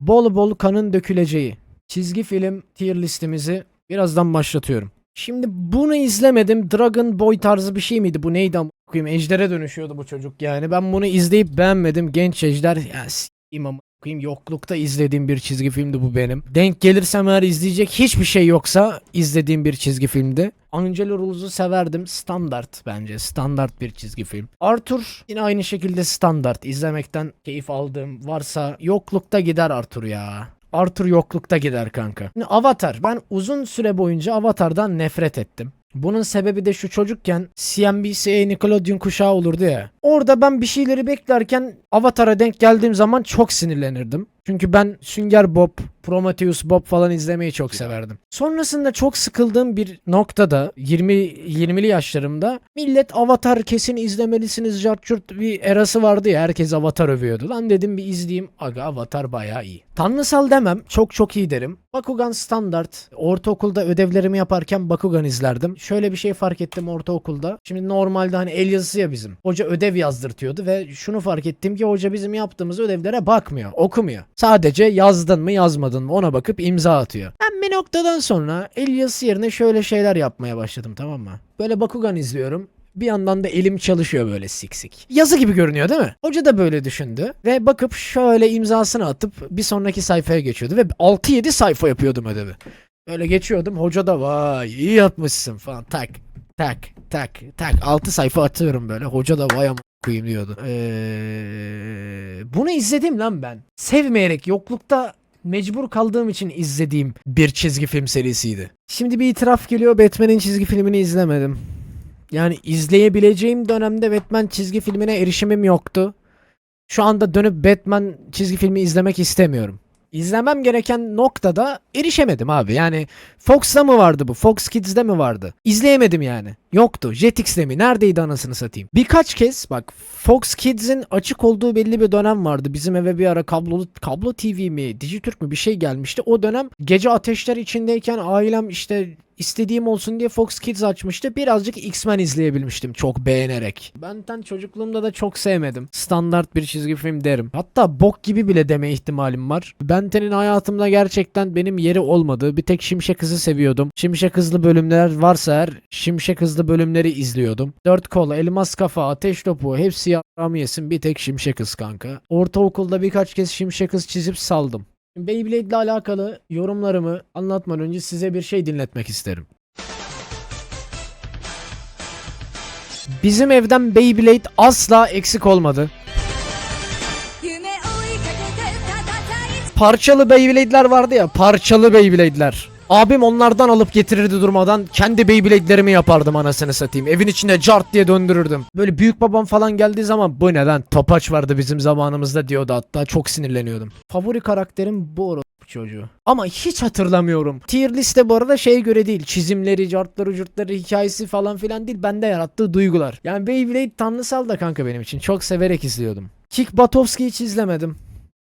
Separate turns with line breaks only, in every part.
Bol bol kanın döküleceği çizgi film tier listemizi birazdan başlatıyorum. Şimdi bunu izlemedim. Dragon Boy tarzı bir şey miydi? Bu neydi ama koyayım? Ejder'e dönüşüyordu bu çocuk yani. Ben bunu izleyip beğenmedim. Genç Ejder ya s**eyim ama yoklukta izlediğim bir çizgi filmdi bu benim. Denk gelirsem eğer izleyecek hiçbir şey yoksa izlediğim bir çizgi filmdi. Angelo Rules'u severdim. Standart bence. Standart bir çizgi film. Arthur yine aynı şekilde standart. İzlemekten keyif aldığım varsa yoklukta gider Arthur ya. Arthur yoklukta gider kanka. Şimdi Avatar. Ben uzun süre boyunca Avatar'dan nefret ettim. Bunun sebebi de şu çocukken CNBC Nickelodeon kuşağı olurdu ya. Orada ben bir şeyleri beklerken Avatar'a denk geldiğim zaman çok sinirlenirdim. Çünkü ben Sünger Bob, Prometheus Bob falan izlemeyi çok severdim. Sonrasında çok sıkıldığım bir noktada 20 20'li yaşlarımda millet Avatar kesin izlemelisiniz cartçurt bir erası vardı ya herkes Avatar övüyordu. Lan dedim bir izleyeyim. Aga Avatar bayağı iyi. Tanrısal demem. Çok çok iyi derim. Bakugan standart. Ortaokulda ödevlerimi yaparken Bakugan izlerdim. Şöyle bir şey fark ettim ortaokulda. Şimdi normalde hani el yazısı ya bizim. Hoca ödev yazdırtıyordu ve şunu fark ettim ki hoca bizim yaptığımız ödevlere bakmıyor. Okumuyor. Sadece yazdın mı yazmadın mı ona bakıp imza atıyor. Ben bir noktadan sonra el yazısı yerine şöyle şeyler yapmaya başladım tamam mı? Böyle Bakugan izliyorum. Bir yandan da elim çalışıyor böyle sik sik. Yazı gibi görünüyor değil mi? Hoca da böyle düşündü ve bakıp şöyle imzasını atıp bir sonraki sayfaya geçiyordu ve 6-7 sayfa yapıyordum ödevi. Böyle geçiyordum hoca da vay iyi yapmışsın falan tak tak tak tak 6 sayfa atıyorum böyle hoca da vay ama koyayım diyordu. Eee, bunu izledim lan ben. Sevmeyerek yoklukta mecbur kaldığım için izlediğim bir çizgi film serisiydi. Şimdi bir itiraf geliyor Batman'in çizgi filmini izlemedim. Yani izleyebileceğim dönemde Batman çizgi filmine erişimim yoktu. Şu anda dönüp Batman çizgi filmi izlemek istemiyorum. İzlemem gereken noktada erişemedim abi. Yani Fox'ta mı vardı bu? Fox Kids'de mi vardı? İzleyemedim yani. Yoktu. Jetix'te mi? Neredeydi anasını satayım? Birkaç kez bak Fox Kids'in açık olduğu belli bir dönem vardı. Bizim eve bir ara kablolu kablo TV mi, Dijitürk mü bir şey gelmişti. O dönem gece ateşler içindeyken ailem işte istediğim olsun diye Fox Kids açmıştı. Birazcık X-Men izleyebilmiştim çok beğenerek. Benten çocukluğumda da çok sevmedim. Standart bir çizgi film derim. Hatta bok gibi bile deme ihtimalim var. Benten'in hayatımda gerçekten benim yeri olmadığı bir tek Şimşek Hız'ı seviyordum. Şimşek Hızlı bölümler varsa eğer Şimşek Hızlı bölümleri izliyordum. Dört kol, elmas kafa, ateş topu hepsi yaram yesin bir tek Şimşek Hız kanka. Ortaokulda birkaç kez Şimşek Hız çizip saldım. Beyblade ile alakalı yorumlarımı anlatmadan önce size bir şey dinletmek isterim. Bizim evden Beyblade asla eksik olmadı. Parçalı Beyblade'ler vardı ya, parçalı Beyblade'ler. Abim onlardan alıp getirirdi durmadan. Kendi Beyblade'lerimi yapardım anasını satayım. Evin içinde cart diye döndürürdüm. Böyle büyük babam falan geldiği zaman bu neden topaç vardı bizim zamanımızda diyordu hatta. Çok sinirleniyordum. Favori karakterim bu çocuğu. Ama hiç hatırlamıyorum. Tier liste bu arada şeye göre değil. Çizimleri, cartları, curtları, hikayesi falan filan değil. Bende yarattığı duygular. Yani Beyblade tanrısal da kanka benim için. Çok severek izliyordum. Kick Batowski'yi hiç izlemedim.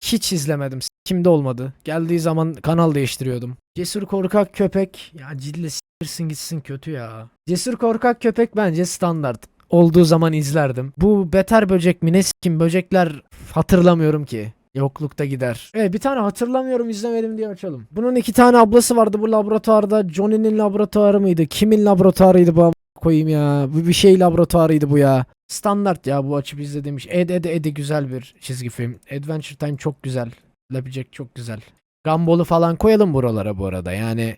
Hiç izlemedim. Kimde olmadı. Geldiği zaman kanal değiştiriyordum. Cesur korkak köpek. Ya ciddi s**tirsin gitsin kötü ya. Cesur korkak köpek bence standart. Olduğu zaman izlerdim. Bu beter böcek mi ne s**kim böcekler hatırlamıyorum ki. Yoklukta gider. Evet bir tane hatırlamıyorum izlemedim diye açalım. Bunun iki tane ablası vardı bu laboratuvarda. Johnny'nin laboratuvarı mıydı? Kimin laboratuvarıydı bu koyayım ya. Bu bir şey laboratuvarıydı bu ya. Standart ya bu açıp izlediğim iş. Ed Ed Ed'i güzel bir çizgi film. Adventure Time çok güzel. Labijack çok güzel. Gumball'u falan koyalım buralara bu arada. Yani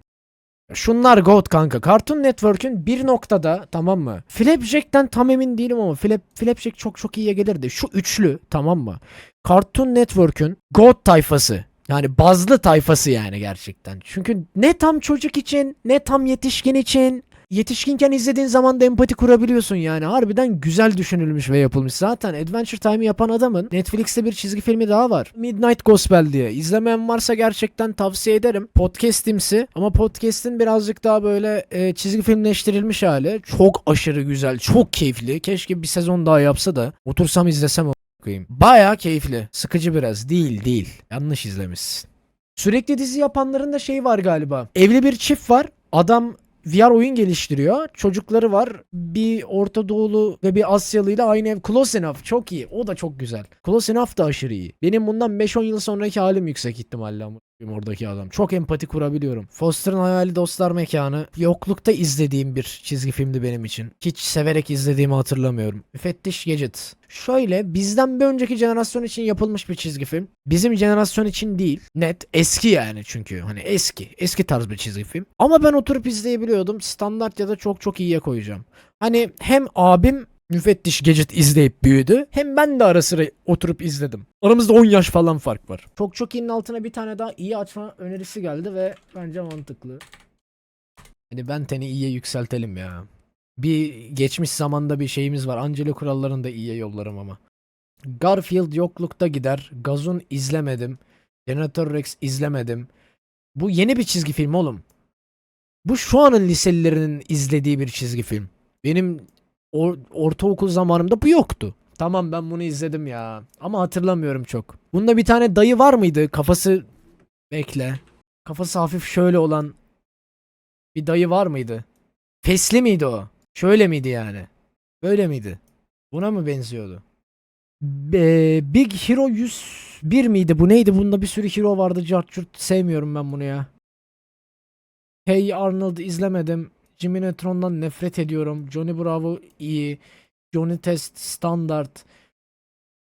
Şunlar GOAT kanka. Cartoon Network'ün bir noktada tamam mı? Flapjack'ten tam emin değilim ama Flap, Flapjack çok çok iyiye gelirdi. Şu üçlü tamam mı? Cartoon Network'ün GOAT tayfası. Yani bazlı tayfası yani gerçekten. Çünkü ne tam çocuk için ne tam yetişkin için. Yetişkinken izlediğin zaman da empati kurabiliyorsun yani. Harbiden güzel düşünülmüş ve yapılmış. Zaten Adventure Time'ı yapan adamın Netflix'te bir çizgi filmi daha var. Midnight Gospel diye. İzlemeyen varsa gerçekten tavsiye ederim. Podcast'imsi ama podcast'in birazcık daha böyle e, çizgi filmleştirilmiş hali. Çok aşırı güzel, çok keyifli. Keşke bir sezon daha yapsa da otursam izlesem koyayım. Baya keyifli. Sıkıcı biraz. Değil değil. Yanlış izlemişsin. Sürekli dizi yapanların da şey var galiba. Evli bir çift var. Adam VR oyun geliştiriyor. Çocukları var. Bir Orta Doğulu ve bir Asyalıyla aynı ev. Close Enough çok iyi. O da çok güzel. Close Enough da aşırı iyi. Benim bundan 5-10 yıl sonraki halim yüksek ihtimalle ama oradaki adam. Çok empati kurabiliyorum. Foster'ın Hayali Dostlar Mekanı yoklukta izlediğim bir çizgi filmdi benim için. Hiç severek izlediğimi hatırlamıyorum. Müfettiş Gadget. Şöyle bizden bir önceki jenerasyon için yapılmış bir çizgi film. Bizim jenerasyon için değil. Net eski yani çünkü. Hani eski. Eski tarz bir çizgi film. Ama ben oturup izleyebiliyordum. Standart ya da çok çok iyiye koyacağım. Hani hem abim Müfettiş Gadget izleyip büyüdü. Hem ben de ara sıra oturup izledim. Aramızda 10 yaş falan fark var. Çok çok iyinin altına bir tane daha iyi açma önerisi geldi ve bence mantıklı. Hani ben teni iyiye yükseltelim ya. Bir geçmiş zamanda bir şeyimiz var. Angelo kurallarını da iyiye yollarım ama. Garfield yoklukta gider. Gazun izlemedim. Generator Rex izlemedim. Bu yeni bir çizgi film oğlum. Bu şu anın liselilerinin izlediği bir çizgi film. Benim or- ortaokul zamanımda bu yoktu. Tamam ben bunu izledim ya. Ama hatırlamıyorum çok. Bunda bir tane dayı var mıydı? Kafası bekle. Kafası hafif şöyle olan bir dayı var mıydı? Fesli miydi o? Şöyle miydi yani? Böyle miydi? Buna mı benziyordu? Be- Big Hero 101 miydi? Bu neydi? Bunda bir sürü hero vardı. Cart curt sevmiyorum ben bunu ya. Hey Arnold izlemedim. Jimmy Neutron'dan nefret ediyorum. Johnny Bravo iyi. Johnny Test standart.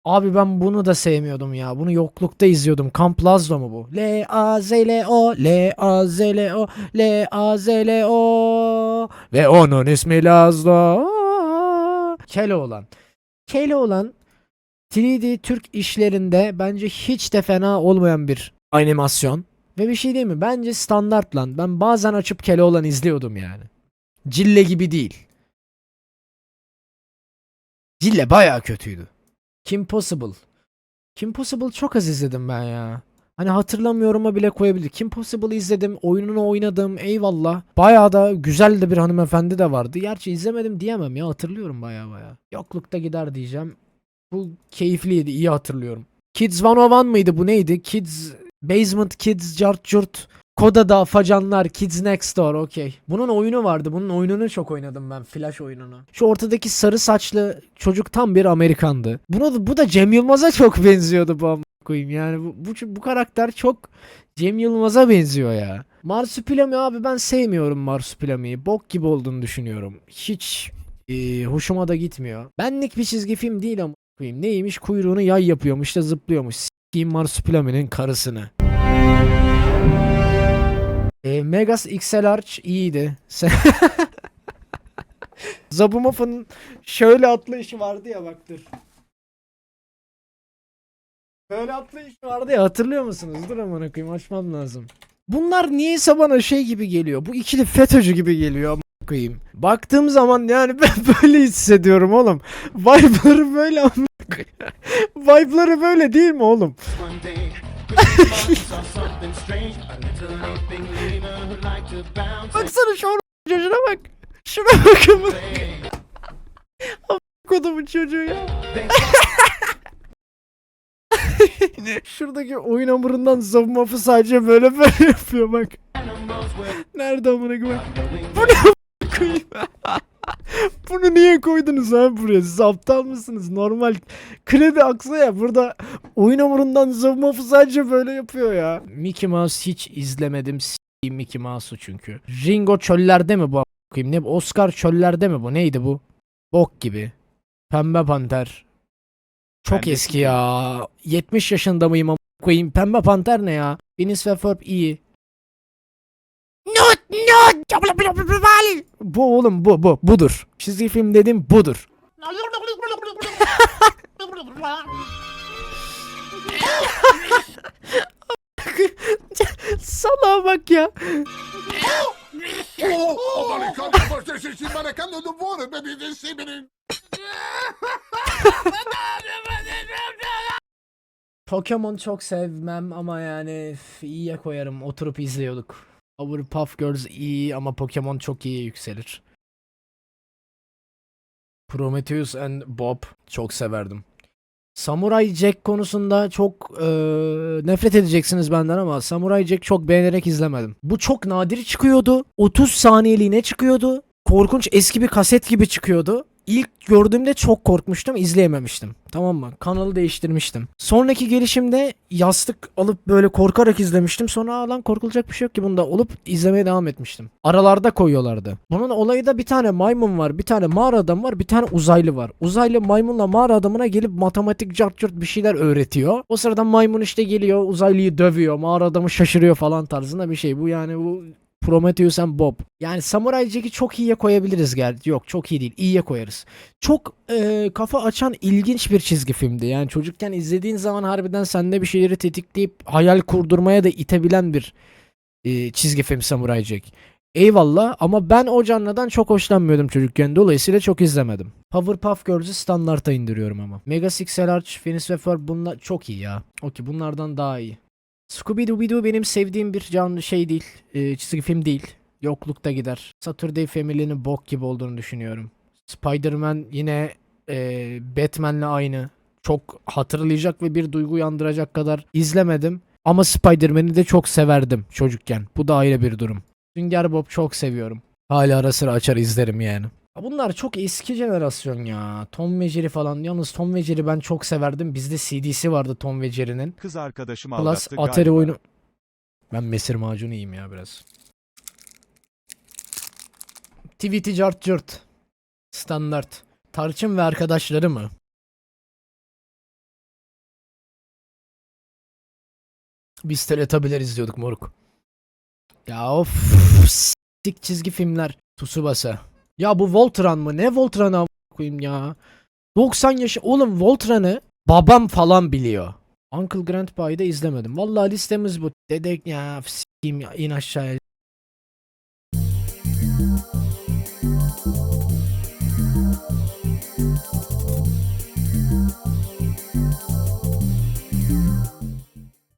Abi ben bunu da sevmiyordum ya. Bunu yoklukta izliyordum. Camp Lazlo mu bu? L A Z L O L A Z L O L A Z L O ve onun ismi Lazlo. Keloğlan. Keloğlan 3D Türk işlerinde bence hiç de fena olmayan bir animasyon. Ve bir şey değil mi? Bence standart lan. Ben bazen açıp Keloğlan izliyordum yani. Cille gibi değil. Cille baya kötüydü. Kim Possible. Kim Possible çok az izledim ben ya. Hani hatırlamıyorum'a bile koyabilir. Kim Possible izledim, oyununu oynadım, eyvallah. Bayağı da güzel de bir hanımefendi de vardı. Gerçi izlemedim diyemem ya, hatırlıyorum bayağı bayağı. Yoklukta gider diyeceğim. Bu keyifliydi, iyi hatırlıyorum. Kids 101 mıydı bu neydi? Kids, Basement Kids, Cart Curt. Koda'da Afacanlar, Kids Next Door, okey. Bunun oyunu vardı. Bunun oyununu çok oynadım ben. Flash oyununu. Şu ortadaki sarı saçlı çocuk tam bir Amerikandı. Buna da, bu da Cem Yılmaz'a çok benziyordu bu koyayım. Yani bu, bu, bu karakter çok Cem Yılmaz'a benziyor ya. Marsupilami abi ben sevmiyorum Marsupilami'yi. Bok gibi olduğunu düşünüyorum. Hiç e, hoşuma da gitmiyor. Benlik bir çizgi film değil ama koyayım. Neymiş kuyruğunu yay yapıyormuş da zıplıyormuş. S**eyim Marsupilami'nin karısını. E, Megas XL Arch iyiydi. Sen... Zabumafa'nın şöyle atlayışı vardı ya bak dur. Böyle atlayışı vardı ya hatırlıyor musunuz? Dur amına koyayım açmam lazım. Bunlar niyeyse bana şey gibi geliyor. Bu ikili FETÖ'cü gibi geliyor amına koyayım. Baktığım zaman yani ben böyle hissediyorum oğlum. Vibe'ları böyle amına. Vibe'ları böyle değil mi oğlum? Baksana şu or- çocuğuna bak. Şuna bakın. Kodumun çocuğu ya. Şuradaki oyun hamurundan zavmafı sadece böyle böyle yapıyor bak. Nerede amına koyayım? Bu ne koyayım? Niye koydunuz abi buraya? Siz aptal mısınız? Normal kredi aksa ya burada oyun hamurundan zavmafı sadece böyle yapıyor ya. Mickey Mouse hiç izlemedim. S**eyim Mickey Mouse'u çünkü. Ringo çöllerde mi bu koyayım? Ne? Oscar çöllerde mi bu? Neydi bu? Bok gibi. Pembe Panter. Çok
Pembe
eski ya. 70 yaşında mıyım amına koyayım? Pembe Panter ne ya? Phineas ve Ferb iyi. Not not. Bu oğlum bu bu budur. Çizgi film dedim budur. Salağa bak ya. Pokemon çok sevmem ama yani iyiye koyarım. Oturup izliyorduk. Powerpuff Girls iyi ama Pokemon çok iyi yükselir. Prometheus and Bob çok severdim. Samurai Jack konusunda çok eee, nefret edeceksiniz benden ama Samurai Jack çok beğenerek izlemedim. Bu çok nadir çıkıyordu. 30 saniyeliğine çıkıyordu. Korkunç eski bir kaset gibi çıkıyordu. İlk gördüğümde çok korkmuştum, izleyememiştim. Tamam mı? Kanalı değiştirmiştim. Sonraki gelişimde yastık alıp böyle korkarak izlemiştim. Sonra "Aa lan korkulacak bir şey yok ki bunda olup izlemeye devam etmiştim. Aralarda koyuyorlardı. Bunun olayı da bir tane maymun var, bir tane mağara adam var, bir tane uzaylı var. Uzaylı maymunla mağara adamına gelip matematik cart curt bir şeyler öğretiyor. O sırada maymun işte geliyor, uzaylıyı dövüyor, mağara adamı şaşırıyor falan tarzında bir şey. Bu yani bu Prometheus Bob. Yani Samurai Jack'i çok iyiye koyabiliriz gerçi. Yok çok iyi değil. İyiye koyarız. Çok e, kafa açan ilginç bir çizgi filmdi. Yani çocukken izlediğin zaman harbiden sende bir şeyleri tetikleyip hayal kurdurmaya da itebilen bir e, çizgi film Samurai Jack. Eyvallah ama ben o canlıdan çok hoşlanmıyordum çocukken. Dolayısıyla çok izlemedim. Powerpuff Girls'ü standarta indiriyorum ama. Mega Six Large, Phineas ve Ferb bunlar çok iyi ya. Okey bunlardan daha iyi. Scooby-Doo benim sevdiğim bir canlı şey değil. e, çizgi film değil. Yoklukta gider. Saturday Family'nin bok gibi olduğunu düşünüyorum. Spider-Man yine e, Batman'le aynı. Çok hatırlayacak ve bir duygu uyandıracak kadar izlemedim. Ama Spider-Man'i de çok severdim çocukken. Bu da ayrı bir durum. Sünger Bob çok seviyorum. Hala ara sıra açar izlerim yani. Bunlar çok eski jenerasyon ya. Tom ve Jerry falan. Yalnız Tom ve Jerry ben çok severdim. Bizde CD'si vardı Tom ve Jerry'nin.
Kız arkadaşım
Plus
aldattı
Atari
galiba.
oyunu. Ben mesir macunu yiyeyim ya biraz. Tweety Cart Cırt. Standart. Tarçın ve arkadaşları mı? Biz Teletabiler izliyorduk moruk. Ya of sik çizgi filmler. Tsubasa. Ya bu Voltran mı? Ne Voltran'ı koyayım ya? 90 yaş oğlum Voltran'ı babam falan biliyor. Uncle Grandpa'yı da izlemedim. Vallahi listemiz bu. Dedek ya f***yim ya in aşağıya.